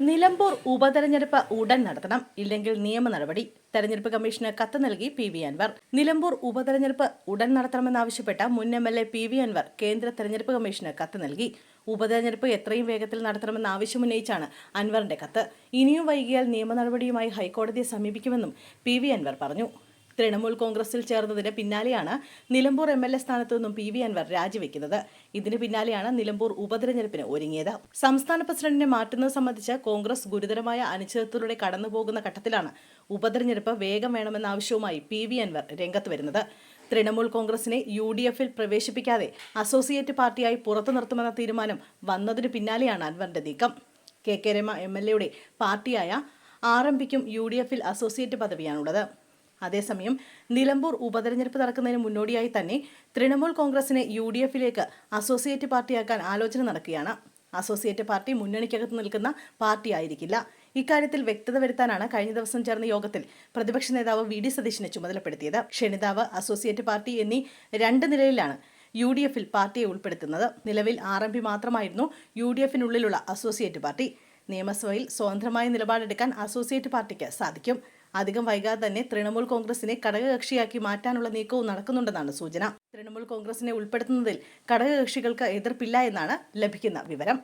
നിലമ്പൂർ ഉപതെരഞ്ഞെടുപ്പ് ഉടൻ നടത്തണം. ഇല്ലെങ്കിൽ നിയമ നടപടി. തെരഞ്ഞെടുപ്പ് കമ്മീഷന് കത്ത് നൽകി പി വി അൻവർ. നിലമ്പൂർ ഉപതെരഞ്ഞെടുപ്പ് ഉടൻ നടത്തണമെന്നാവശ്യപ്പെട്ട മുൻ M L A P V Anwar കേന്ദ്ര തെരഞ്ഞെടുപ്പ് കമ്മീഷന് കത്ത് നൽകി. ഉപതെരഞ്ഞെടുപ്പ് എത്രയും വേഗത്തിൽ നടത്തണമെന്ന ആവശ്യമുന്നയിച്ചാണ് അൻവറിന്റെ കത്ത്. ഇനിയും വൈകിയാൽ നിയമ നടപടിയുമായി ഹൈക്കോടതിയെ സമീപിക്കുമെന്നും പി വി അൻവർ പറഞ്ഞു. തൃണമൂൽ കോൺഗ്രസിൽ ചേർന്നതിന് പിന്നാലെയാണ് നിലമ്പൂർ എം എൽ എ സ്ഥാനത്തു നിന്നും പി വി അൻവർ രാജിവെക്കുന്നത്. ഇതിന് പിന്നാലെയാണ് നിലമ്പൂർ ഉപതെരഞ്ഞെടുപ്പിന് ഒരുങ്ങിയത്. സംസ്ഥാന പ്രസിഡന്റിനെ മാറ്റുന്നത് സംബന്ധിച്ച് കോൺഗ്രസ് ഗുരുതരമായ അനിശ്ചിതത്വത്തിലൂടെ കടന്നുപോകുന്ന ഘട്ടത്തിലാണ് ഉപതെരഞ്ഞെടുപ്പ് വേഗം വേണമെന്ന ആവശ്യവുമായി പി വി അൻവർ രംഗത്ത് വരുന്നത്. തൃണമൂൽ കോൺഗ്രസിനെ യു ഡി എഫിൽ പ്രവേശിപ്പിക്കാതെ അസോസിയേറ്റ് പാർട്ടിയായി പുറത്തു നിർത്തുമെന്ന തീരുമാനം വന്നതിനു പിന്നാലെയാണ് അൻവറിന്റെ നീക്കം. K K Rama M L എയുടെ പാർട്ടിയായ ആർ എം പിക്കും യു ഡി എഫിൽ അസോസിയേറ്റ് പദവിയാണുള്ളത്. അതേസമയം നിലമ്പൂർ ഉപതെരഞ്ഞെടുപ്പ് നടക്കുന്നതിന് മുന്നോടിയായി തന്നെ തൃണമൂൽ കോൺഗ്രസിനെ യു ഡി എഫിലേക്ക് അസോസിയേറ്റ് പാർട്ടിയാക്കാൻ ആലോചന നടക്കുകയാണ്. അസോസിയേറ്റ് പാർട്ടി മുന്നണിക്കകത്ത് നിൽക്കുന്ന പാർട്ടിയായിരിക്കില്ല. ഇക്കാര്യത്തിൽ വ്യക്തത വരുത്താനാണ് കഴിഞ്ഞ ദിവസം ചേർന്ന യോഗത്തിൽ പ്രതിപക്ഷ നേതാവ് വി ഡി സതീശിനെ ചുമതലപ്പെടുത്തിയത്. ക്ഷണിതാവ് അസോസിയേറ്റ് പാർട്ടി എന്നീ രണ്ട് നിലയിലാണ് യു ഡി എഫിൽ പാർട്ടിയെ ഉൾപ്പെടുത്തുന്നത്. നിലവിൽ ആർ എം പി മാത്രമായിരുന്നു യു ഡി എഫിനുള്ളിലുള്ള അസോസിയേറ്റ് പാർട്ടി. നിയമസഭയിൽ സ്വതന്ത്രമായ നിലപാടെടുക്കാൻ അസോസിയേറ്റ് പാർട്ടിക്ക് സാധിക്കും. അധികം വൈകാതെ തന്നെ തൃണമൂൽ കോൺഗ്രസിനെ ഘടകകക്ഷിയാക്കി മാറ്റാനുള്ള നീക്കവും നടക്കുന്നുണ്ടെന്നാണ് സൂചന. തൃണമൂൽ കോൺഗ്രസിനെ ഉൾപ്പെടുത്തുന്നതിൽ ഘടകകക്ഷികൾക്ക് എതിർപ്പില്ല എന്നാണ് ലഭിക്കുന്ന വിവരം.